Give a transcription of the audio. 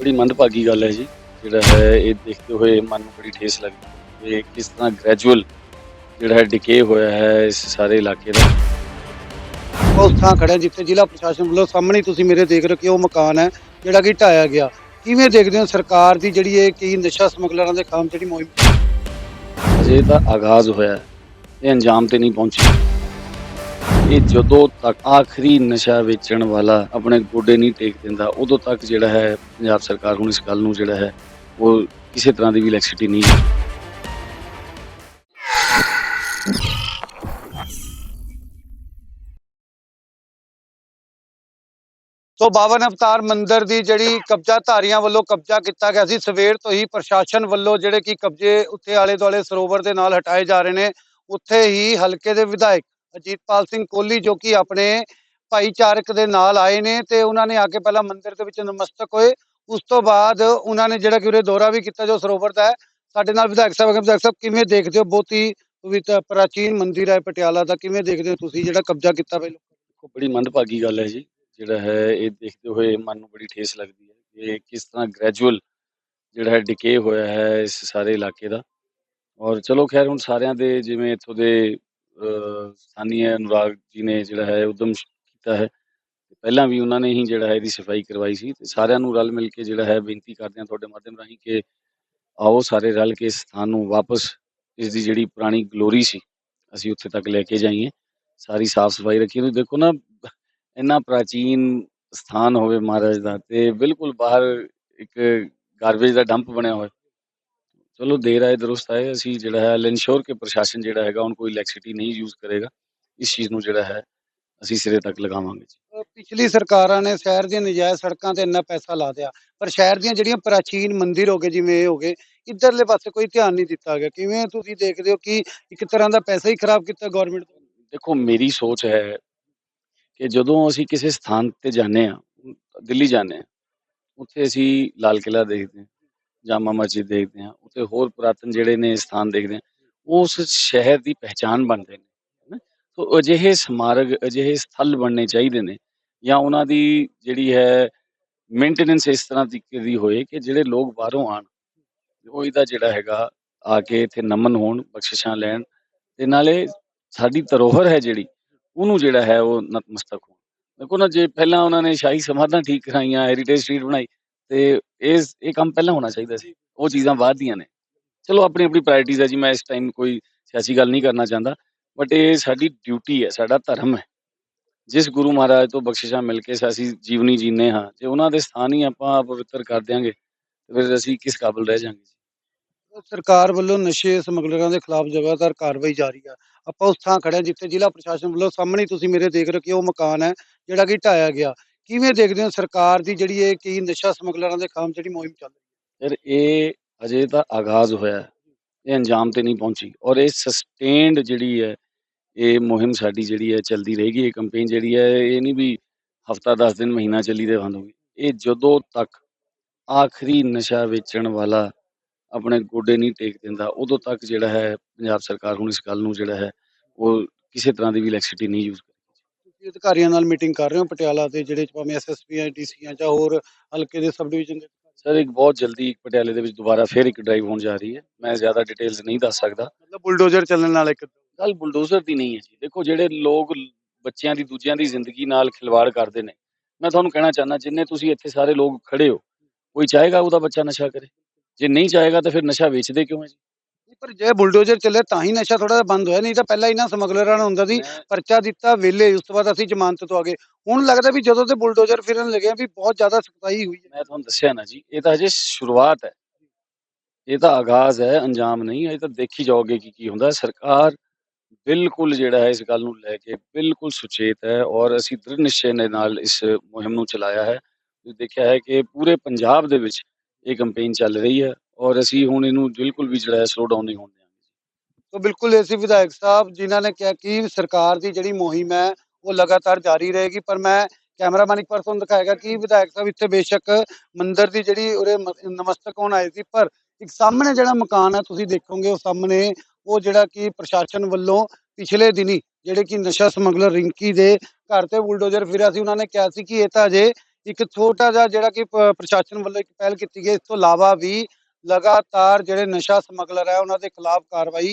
ਬੜੀ ਮੰਦਭਾਗੀ ਗੱਲ ਹੈ ਜੀ ਜਿਹੜਾ ਹੈ ਇਹ ਦੇਖਦੇ ਹੋਏ ਮਨ ਨੂੰ ਬੜੀ ਠੇਸ ਲੱਗਦੀ ਹੈ ਕਿ ਕਿਸ ਤਰ੍ਹਾਂ ਗ੍ਰੈਜੂਅਲ ਜਿਹੜਾ ਹੈ ਡਿਕੇ ਹੋਇਆ ਹੈ ਇਸ ਸਾਰੇ ਇਲਾਕੇ ਦਾ। ਉਸ ਥਾਂ ਖੜਿਆ ਜਿੱਥੇ ਜ਼ਿਲ੍ਹਾ ਪ੍ਰਸ਼ਾਸਨ ਵੱਲੋਂ ਸਾਹਮਣੇ ਤੁਸੀਂ ਮੇਰੇ ਦੇਖ ਰਹੇ ਹੋ ਕਿ ਉਹ ਮਕਾਨ ਹੈ ਜਿਹੜਾ ਕਿ ਢਾਇਆ ਗਿਆ। ਕਿਵੇਂ ਦੇਖਦੇ ਹੋ ਸਰਕਾਰ ਦੀ ਜਿਹੜੀ ਇਹ ਕੀ ਨਸ਼ਾ ਸਮਗਲਰਾਂ ਦੇ ਖਿਲਾਫ ਜਿਹੜੀ ਮੁਹਿੰਮ ਅਜੇ ਤਾਂ ਆਗਾਜ਼ ਹੋਇਆ ਹੈ, ਇਹ ਅੰਜਾਮ ਤੇ ਨਹੀਂ ਪਹੁੰਚੀ। ਇਹ ਜਦੋਂ ਤੱਕ ਆਖਰੀ ਨਸ਼ਾ ਵੇਚਣ ਵਾਲਾ ਆਪਣੇ ਗੋਡੇ ਨਹੀਂ ਟੇਕ ਦਿੰਦਾ, ਉਦੋਂ ਤੱਕ ਜਿਹੜਾ ਹੈ ਪੰਜਾਬ ਸਰਕਾਰ ਹੁਣ ਇਸ ਗੱਲ ਨੂੰ ਜਿਹੜਾ ਹੈ, ਉਹ ਕਿਸੇ ਤਰ੍ਹਾਂ ਦੀ ਵੀ ਲੈਕਸਿਟੀ ਨਹੀਂ ਸੋ ਬਾਵਨ ਅਵਤਾਰ ਮੰਦਿਰ ਦੀ ਜਿਹੜੀ ਕਬਜ਼ਾ ਧਾਰੀਆਂ ਵੱਲੋਂ ਕਬਜ਼ਾ ਕੀਤਾ ਗਿਆ ਸੀ, ਸਵੇਰ ਤੋਂ ਹੀ ਪ੍ਰਸ਼ਾਸਨ ਵੱਲੋਂ ਜਿਹੜੇ ਕਿ ਕਬਜ਼ੇ ਉੱਥੇ ਆਲੇ ਦੁਆਲੇ ਸਰੋਵਰ ਦੇ ਨਾਲ ਹਟਾਏ ਜਾ ਰਹੇ ਨੇ, ਉੱਥੇ ਹੀ ਹਲਕੇ ਦੇ ਵਿਧਾਇਕ ਅਜੀਤਪਾਲ ਸਿੰਘ ਕੋਹਲੀ ਜੋ ਕਿ ਆਪਣੇ ਭਾਈਚਾਰਕ ਦੇ ਨਾਲ ਆਏ ਨੇ ਤੇ ਉਹਨਾਂ ਨੇ ਆ ਕੇ ਪਹਿਲਾਂ ਮੰਦਿਰ ਦੇ ਵਿੱਚ ਨਮਸਤਕ ਹੋਏ। ਉਸ ਤੋਂ ਬਾਅਦ ਉਹਨਾਂ ਨੇ ਜਿਹੜਾ ਕਿ ਉਰੇ ਦੌਰਾ ਵੀ ਕੀਤਾ ਜੋ ਸਰੋਵਰ ਦਾ ਹੈ, ਸਾਡੇ ਨਾਲ ਵਿਧਾਇਕ ਸਾਹਿਬ ਹੈਗੇ। ਵਿਧਾਇਕ ਸਾਹਿਬ ਕਿਵੇਂ ਦੇਖਦੇ ਹੋ? ਬਹੁਤ ਹੀ ਪਵਿੱਤਰ, ਪ੍ਰਾਚੀਨ ਮੰਦਿਰ ਹੈ ਪਟਿਆਲਾ ਦਾ, ਕਿਵੇਂ ਦੇਖਦੇ ਹੋ ਤੁਸੀਂ ਜਿਹੜਾ ਕਬਜ਼ਾ ਕੀਤਾ ਪਹਿਲਾਂ ਦੇਖੋ, ਬੜੀ ਮੰਦਭਾਗੀ ਗੱਲ ਹੈ ਜੀ, ਜਿਹੜਾ ਹੈ ਇਹ ਦੇਖਦੇ ਹੋਏ ਮਨ ਨੂੰ ਬੜੀ ਠੇਸ ਲੱਗਦੀ ਹੈ ਕਿ ਕਿਸ ਤਰ੍ਹਾਂ ਗ੍ਰੈਜੂਅਲ ਜਿਹੜਾ ਹੈ ਡਿਕੇ ਹੋਇਆ ਹੈ ਇਸ ਸਾਰੇ ਇਲਾਕੇ ਦਾ। ਔਰ ਚਲੋ ਖੈਰ, ਹੁਣ ਸਾਰਿਆਂ ਦੇ ਜਿਵੇਂ ਇੱਥੋਂ ਦੇ ਅਹ, ਅਨੁਰਾਗ ਜੀ ਨੇ ਜਿਹੜਾ ਹੈ ਉਦਮ ਕੀਤਾ ਹੈ। ਪਹਿਲਾਂ ਵੀ ਉਹਨਾਂ ਨੇ ਹੀ ਜਿਹੜਾ ਹੈ ਇਹਦੀ ਸਫ਼ਾਈ ਕਰਵਾਈ ਸੀ ਤੇ ਸਾਰਿਆਂ ਨੂੰ ਰਲ ਮਿਲ ਕੇ ਜਿਹੜਾ ਹੈ ਬੇਨਤੀ ਕਰਦੇ ਹਾਂ ਤੁਹਾਡੇ ਮਾਧਿਅਮ ਰਾਹੀਂ ਕਿ ਆਓ ਸਾਰੇ ਰਲ ਕੇ ਇਸ ਸਥਾਨ ਨੂੰ ਵਾਪਸ ਇਸ ਦੀ ਜਿਹੜੀ ਪੁਰਾਣੀ ਗਲੋਰੀ ਸੀ ਅਸੀਂ ਉੱਥੇ ਤੱਕ ਲੈ ਕੇ ਜਾਈਏ। ਸਾਰੀ ਸਾਫ਼ ਸਫ਼ਾਈ ਰੱਖੀਏ ਤੁਸੀਂ ਦੇਖੋ ਨਾ ਇੰਨਾ ਪ੍ਰਾਚੀਨ ਸਥਾਨ ਹੋਵੇ ਮਹਾਰਾਜ ਦਾ ਤੇ ਬਿਲਕੁਲ ਬਾਹਰ ਇੱਕ ਗਾਰਬੇਜ ਦਾ ਡੰਪ ਬਣਿਆ ਹੋਇਆ। ਚਲੋ ਦੇਰ ਆਏ ਦਰੁਸਤ ਆਏ ਅਸੀਂ ਜਿਹੜਾ ਹੈ ਇਨਸ਼ੋਰ ਕਿ ਪ੍ਰਸ਼ਾਸਨ ਜਿਹੜਾ ਹੈਗਾ ਹੁਣ ਕੋਈ ਲੈਕਸਿਟੀ ਨਹੀਂ ਯੂਜ਼ ਕਰੇਗਾ ਇਸ ਚੀਜ਼ ਨੂੰ ਜਿਹੜਾ ਹੈ ਅਸੀਂ ਸਿਰੇ ਤੱਕ ਲਗਾਵਾਂਗੇ ਜੀ। ਪਿਛਲੀ ਸਰਕਾਰਾਂ ਨੇ ਸ਼ਹਿਰ ਦੀਆਂ ਨਜਾਇਜ਼ ਸੜਕਾਂ ਤੇ ਇੰਨਾ ਪੈਸਾ ਲਾ ਦਿਆ ਪਰ ਸ਼ਹਿਰ ਦੀਆਂ ਜਿਹੜੀਆਂ ਪ੍ਰਾਚੀਨ ਮੰਦਿਰ ਹੋ ਗਏ ਜਿਵੇਂ ਇਹ ਹੋ ਗਏ ਇਧਰਲੇ ਪਾਸੇ ਕੋਈ ਧਿਆਨ ਨਹੀਂ ਦਿੱਤਾ ਗਿਆ। ਕਿਵੇਂ ਤੁਸੀਂ ਦੇਖਦੇ ਹੋ ਕਿ ਇੱਕ ਤਰ੍ਹਾਂ ਦਾ ਪੈਸਾ ਹੀ ਖਰਾਬ ਕੀਤਾ ਗਵਰਨਮੈਂਟ ਦੇਖੋ ਮੇਰੀ ਸੋਚ ਹੈ ਕਿ ਜਦੋਂ ਅਸੀਂ ਕਿਸੇ ਸਥਾਨ ਤੇ ਜਾਂਦੇ ਆ ਦਿੱਲੀ ਜਾਂਦੇ ਆ ਉੱਥੇ ਅਸੀਂ ਲਾਲ ਕਿਲ੍ਹਾ ਦੇਖਦੇ ਹਾਂ। ਜਾਮਾ ਮਸਜਿਦ ਦੇਖਦੇ ਹਾਂ, ਉੱਥੇ ਹੋਰ ਪੁਰਾਤਨ ਜਿਹੜੇ ਨੇ ਸਥਾਨ ਦੇਖਦੇ ਹਾਂ, ਉਹ ਉਸ ਸ਼ਹਿਰ ਦੀ ਪਹਿਚਾਨ ਬਣਦੇ ਨੇ ਹੈਨਾ ਸੋ ਅਜਿਹੇ ਸਮਾਰਗ, ਅਜਿਹੇ ਸਥਲ ਬਣਨੇ ਚਾਹੀਦੇ ਨੇ ਜਾਂ ਉਹਨਾਂ ਦੀ ਜਿਹੜੀ ਹੈ ਮੇਨਟੇਨੈਂਸ ਇਸ ਤਰ੍ਹਾਂ ਤਰੀਕੇ ਦੀ ਹੋਏ ਕਿ ਜਿਹੜੇ ਲੋਕ ਬਾਹਰੋਂ ਆਣ ਉਹ ਇਹਦਾ ਜਿਹੜਾ ਹੈਗਾ ਆ ਕੇ ਇੱਥੇ ਨਮਨ ਹੋਣ, ਬਖਸ਼ਿਸ਼ਾਂ ਲੈਣ ਤੇ ਨਾਲੇ ਸਾਡੀ ਧਰੋਹਰ ਹੈ ਜਿਹੜੀ, ਉਹਨੂੰ ਜਿਹੜਾ ਹੈ ਉਹ ਨਤਮਸਤਕ ਹੋਣ। ਦੇਖੋ ਨਾ, ਜੇ ਪਹਿਲਾਂ ਉਹਨਾਂ ਨੇ ਸ਼ਾਹੀ ਸਮਾਧਾਂ ਠੀਕ ਕਰਾਈਆਂ ਹੈਰੀਟੇਜ ਸਟਰੀਟ ਬਣਾਈ ਤੇ ਇਹ ਇਹ ਕੰਮ ਪਹਿਲਾਂ ਹੋਣਾ ਚਾਹੀਦਾ ਸੀ। ਉਹ ਚੀਜ਼ਾਂ ਬਾਅਦ ਦੀਆਂ ਨੇ। ਚਲੋ ਆਪਣੀ ਆਪਣੀ ਪ੍ਰਾਇੋਰਟੀਜ਼ ਹੈ ਜੀ ਮੈਂ ਇਸ ਟਾਈਮ ਕੋਈ ਸਿਆਸੀ ਗੱਲ ਨਹੀਂ ਕਰਨਾ ਚਾਹੁੰਦਾ। ਬਟ ਇਹ ਸਾਡੀ ਡਿਊਟੀ ਹੈ ਸਾਡਾ ਧਰਮ ਹੈ। ਜਿਸ ਗੁਰੂ ਮਹਾਰਾਜ ਤੋਂ ਬਖਸ਼ਿਸ਼ਾਂ ਮਿਲ ਕੇ ਅਸੀਂ ਜੀਵਨੀ ਜੀਨੇ ਹਾਂ ਜੇ ਉਹਨਾਂ ਦੇ ਸਥਾਨ ਹੀ ਆਪਾਂ ਪਵਿੱਤਰ ਕਰ ਦਿਆਂਗੇ ਤੇ ਫਿਰ ਅਸੀਂ ਕਿਸ ਕਾਬਿਲ ਰਹਿ ਜਾਾਂਗੇ ਸਰਕਾਰ ਵੱਲੋਂ ਨਸ਼ੇ ਸਮਗਲਰਾਂ ਦੇ ਖਿਲਾਫ ਲਗਾਤਾਰ ਕਾਰਵਾਈ ਜਾਰੀ ਆ। ਆਪਾਂ ਉਸ ਥਾਂ ਖੜੇ ਹਾਂ ਜਿੱਥੇ ਜ਼ਿਲ੍ਹਾ ਪ੍ਰਸ਼ਾਸਨ ਵੱਲੋਂ ਸਾਹਮਣੇ ਤੁਸੀਂ ਮੇਰੇ ਦੇਖ ਰਹੇ ਹੋ ਕਿ ਉਹ ਮਕਾਨ ਹੈ ਜਿਹੜਾ ਕਿ ਢਾਇਆ ਗਿਆ। ਕਿਵੇਂ ਦੇਖਦੇ ਹੋ ਸਰਕਾਰ ਦੀ ਜਿਹੜੀ ਇਹ ਕੀ ਨਸ਼ਾ ਸਮਗਲਰਾਂ ਦੇ ਖਿਲਾਫ ਜਿਹੜੀ ਮੁਹਿੰਮ ਚੱਲ ਰਹੀ ਫਿਰ ਇਹ ਅਜੇ ਤਾਂ ਆਗਾਜ਼ ਹੋਇਆ ਇਹ ਅੰਜਾਮ ਤੇ ਨਹੀਂ ਪਹੁੰਚੀ ਔਰ ਇਹ ਸਸਟੇਨਡ ਜਿਹੜੀ ਹੈ, ਇਹ ਮੁਹਿੰਮ ਸਾਡੀ ਜਿਹੜੀ ਹੈ ਚੱਲਦੀ ਰਹੇਗੀ, ਇਹ ਕੈਂਪੇਨ ਜਿਹੜੀ ਹੈ, ਇਹ ਨਹੀਂ ਵੀ ਹਫਤਾ 10 ਦਿਨ, ਮਹੀਨਾ ਚੱਲੀ ਦੇ ਬੰਦ ਹੋ ਇਹ ਜਦੋਂ ਤੱਕ ਆਖਰੀ ਨਸ਼ਾ ਵੇਚਣ ਵਾਲਾ ਆਪਣੇ ਗੋਡੇ ਨਹੀਂ ਟੇਕ ਦਿੰਦਾ, ਉਦੋਂ ਤੱਕ ਜਿਹੜਾ ਹੈ ਪੰਜਾਬ ਸਰਕਾਰ ਹੁਣ ਇਸ ਗੱਲ ਨੂੰ ਜਿਹੜਾ ਹੈ, ਉਹ ਕਿਸੇ ਤਰ੍ਹਾਂ ਦੀ ਵੀ ਲੈਕਸਿਟੀ ਨਹੀਂ ਯੂਜ਼ ਤੁਸੀਂ ਅਧਿਕਾਰੀਆਂ ਨਾਲ ਮੀਟਿੰਗ ਕਰ ਰਹੇ ਹੋ ਪਟਿਆਲਾ ਦੇ ਜਿਹੜੇ ਭਾਵੇਂ ਐਸਐਸਪੀ ਆ ਡੀਸੀ ਆ ਜਾਂ ਹੋਰ ਹਲਕੇ ਦੇ ਸਬ ਡਿਵੀਜ਼ਨ ਦੇ ਸਰ ਇੱਕ ਬਹੁਤ ਜਲਦੀ ਪਟਿਆਲੇ ਦੇ ਵਿੱਚ ਦੁਬਾਰਾ ਫਿਰ ਇੱਕ ਡਰਾਈਵ ਹੋਣ ਜਾ ਰਹੀ ਹੈ। ਮੈਂ ਜ਼ਿਆਦਾ ਡਿਟੇਲਸ ਨਹੀਂ ਦੱਸ ਸਕਦਾ। ਮਤਲਬ ਬੁਲਡੋਜ਼ਰ ਚੱਲਣ ਨਾਲ ਇੱਕ ਗੱਲ ਬੁਲਡੋਜ਼ਰ ਦੀ ਨਹੀਂ ਹੈ ਜੀ। ਦੇਖੋ ਜਿਹੜੇ ਲੋਕ ਬੱਚਿਆਂ ਦੀ ਦੂਜਿਆਂ ਦੀ ਜ਼ਿੰਦਗੀ ਨਾਲ ਖਿਲਵਾੜ ਕਰਦੇ ਨੇ ਮੈਂ ਤੁਹਾਨੂੰ ਕਹਿਣਾ ਚਾਹੁੰਦਾ ਜਿੰਨੇ ਤੁਸੀਂ ਇੱਥੇ ਸਾਰੇ ਲੋਕ ਖੜੇ ਹੋ ਕੋਈ ਚਾਹੇਗਾ ਉਹਦਾ ਬੱਚਾ ਨਸ਼ਾ ਕਰੇ? ਜੇ ਨਹੀਂ ਚਾਹੇਗਾ ਤਾਂ ਫਿਰ ਨਸ਼ਾ ਵੇਚਦੇ ਕਿਉਂ ਹੈ ਜੀ? ਪਰ ਜੇ ਬੁਲਡੋਜ਼ਰ ਚੱਲੇ ਤਾਂ ਹੀ ਨਸ਼ਾ ਥੋੜਾ ਜਿਹਾ ਬੰਦ ਹੋਇਆ ਨਹੀਂ ਤਾਂ ਪਹਿਲਾਂ ਇਹਨਾਂ ਸਮਗਲਰਾਂ ਨੂੰ ਹੁੰਦਾ ਸੀ ਪਰਚਾ ਦਿੱਤਾ ਵੇਲੇ ਉਸ ਤੋਂ ਬਾਅਦ ਅਸੀਂ ਜ਼ਮਾਨਤ ਤੋਂ ਆ ਗਏ ਹੁਣ ਲੱਗਦਾ ਵੀ ਜਦੋਂ ਤੇ ਬੁਲਡੋਜ਼ਰ ਫਿਰਨ ਲੱਗੇ ਆ ਵੀ ਬਹੁਤ ਜ਼ਿਆਦਾ ਸਖਤਾਈ ਹੋਈ ਹੈ। ਮੈਂ ਤੁਹਾਨੂੰ ਦੱਸਿਆ ਨਾ ਜੀ ਇਹ ਤਾਂ ਹਜੇ ਸ਼ੁਰੂਆਤ ਹੈ। ਇਹ ਤਾਂ ਆਗਾਜ਼ ਹੈ ਅੰਜਾਮ ਨਹੀਂ ਹੈ ਤਾਂ ਦੇਖੀ ਜਾਓਗੇ ਕਿ ਕੀ ਹੁੰਦਾ। ਸਰਕਾਰ ਬਿਲਕੁਲ ਜਿਹੜਾ ਹੈ ਇਸ ਗੱਲ ਨੂੰ ਲੈ ਕੇ ਬਿਲਕੁਲ ਸੁਚੇਤ ਹੈ ਔਰ ਅਸੀਂ ਦ੍ਰਿੜ ਨਿਸ਼ਚੈ ਦੇ ਨਾਲ ਇਸ ਮੁਹਿੰਮ ਨੂੰ ਚਲਾਇਆ ਹੈ। ਤੁਸੀਂ ਦੇਖਿਆ ਹੈ ਕਿ ਪੂਰੇ ਪੰਜਾਬ ਦੇ ਵਿੱਚ ਇਹ ਕੈਂਪੇਨ ਚੱਲ ਰਹੀ ਹੈ। ਔਰ ਅਸੀਂ ਹੁਣ ਇਹਨੂੰ ਬਿਲਕੁਲ ਵੀ ਜਿਹੜਾ ਹੈ ਸਲੋ ਡਾਊਨ ਨਹੀਂ ਹੋਣ ਦਿਆਂਗੇ ਤਾਂ ਬਿਲਕੁਲ ਏਸੀ ਵਿਧਾਇਕ ਸਾਹਿਬ ਜਿਨ੍ਹਾਂ ਨੇ ਕਿਹਾ ਕਿ ਸਰਕਾਰ ਦੀ ਜਿਹੜੀ ਮੁਹਿੰਮ ਹੈ, ਉਹ ਲਗਾਤਾਰ ਜਾਰੀ ਰਹੇਗੀ। ਪਰ ਮੈਂ ਕੈਮਰਾਮੈਨ ਇੱਕ ਪਰਸਨ ਦਿਖਾਏਗਾ ਕਿ ਵਿਧਾਇਕ ਸਾਹਿਬ ਇੱਥੇ ਬੇਸ਼ੱਕ ਮੰਦਿਰ ਦੀ ਜਿਹੜੀ ਉਰੇ ਨਮਸਤਕ ਹੋਣ ਆਏ ਸੀ। ਪਰ ਇੱਕ ਸਾਹਮਣੇ ਜਿਹੜਾ ਮਕਾਨ ਹੈ, ਤੁਸੀਂ ਦੇਖੋਗੇ ਉਹ ਸਾਹਮਣੇ, ਉਹ ਜਿਹੜਾ ਕਿ ਪ੍ਰਸ਼ਾਸਨ ਵੱਲੋਂ ਪਿਛਲੇ ਦਿਨੀ ਜਿਹੜੇ ਕਿ ਨਸ਼ਾ ਸਮਗਲਰ ਰਿੰਕੀ ਦੇ ਘਰ ਤੇ ਬੁਲਡੋਜ਼ਰ ਫਿਰਿਆ ਸੀ, ਉਹਨਾਂ ਨੇ ਕਿਹਾ ਸੀ ਕਿ ਇਹ ਤਾਂ ਅਜੇ ਇੱਕ ਛੋਟਾ ਜਿਹਾ ਜਿਹੜਾ ਕਿ ਪ੍ਰਸ਼ਾਸਨ ਵੱਲੋਂ ਇੱਕ ਪਹਿਲ ਕੀਤੀ ਗਈ। ਇਸ ਤੋਂ ਇਲਾਵਾ ਵੀ ਲਗਾਤਾਰ ਜਿਹੜੇ ਨਸ਼ਾ ਸਮਗਲਰ ਹੈ ਉਹਨਾਂ ਦੇ ਖਿਲਾਫ ਕਾਰਵਾਈ